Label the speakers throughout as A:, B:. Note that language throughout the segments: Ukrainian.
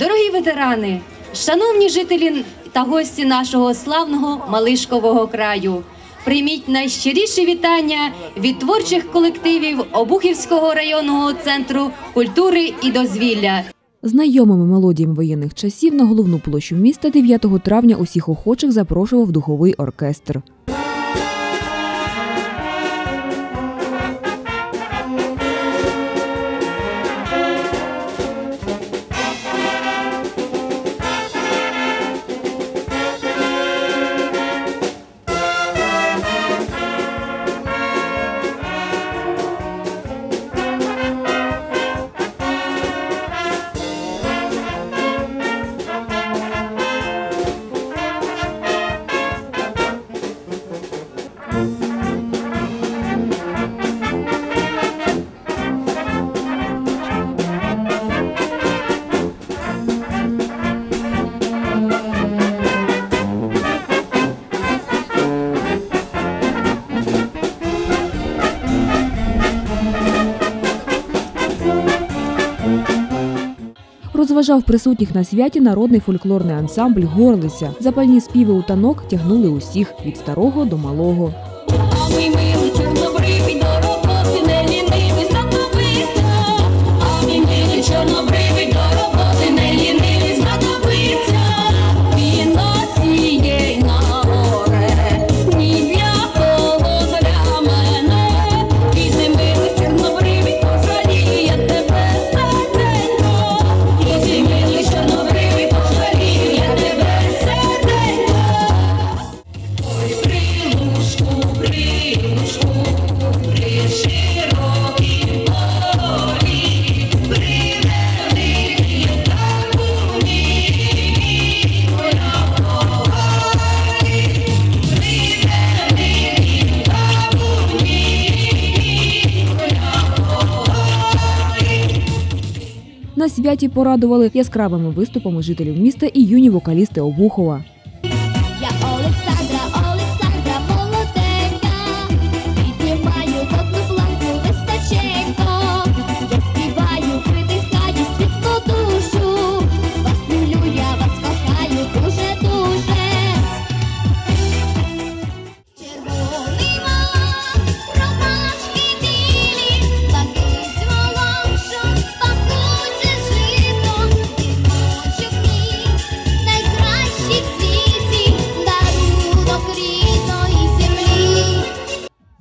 A: Дорогі ветерани, шановні жителі та гості нашого славного Малишкового краю. Прийміть найщиріші вітання від творчих колективів Обухівського районного центру культури і дозвілля.
B: Знайомими мелодіями воєнних часів на головну площу міста 9 травня усіх охочих запрошував духовий оркестр. Розважав присутніх на святі народний фольклорний ансамбль Горлиця. Запальні співи у танок тягнули усіх від старого до малого. Святі порадували яскравими виступами жителів міста і юні вокалісти Обухова.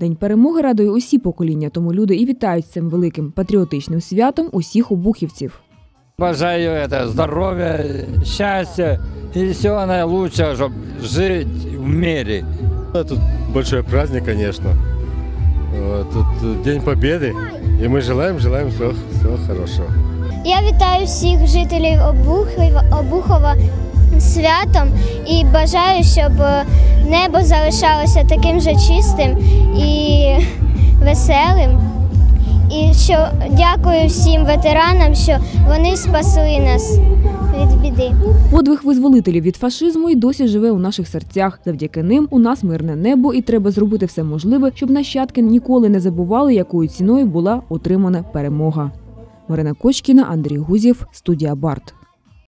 B: День перемоги радує усі покоління, тому люди і вітають з цим великим патріотичним святом усіх обухівців.
C: Бажаю это, здоровья, счастья и всего наилучшего, чтобы жить в мире.
D: Тут большой праздник, конечно. Вот, Тут э, День Победы. И мы желаем, желаем всего, всего хорошего.
E: Я вітаю всіх жителів Обухова, Обухова святом і бажаю, щоб е, небо залишалося таким же чистим і веселим. І що дякую всім ветеранам, що вони спасли нас від біди.
B: Подвиг визволителів від фашизму і досі живе у наших серцях. Завдяки ним у нас мирне небо, і треба зробити все можливе, щоб нащадки ніколи не забували, якою ціною була отримана перемога. Марина Кочкіна, Андрій Гузєв, студія Барт.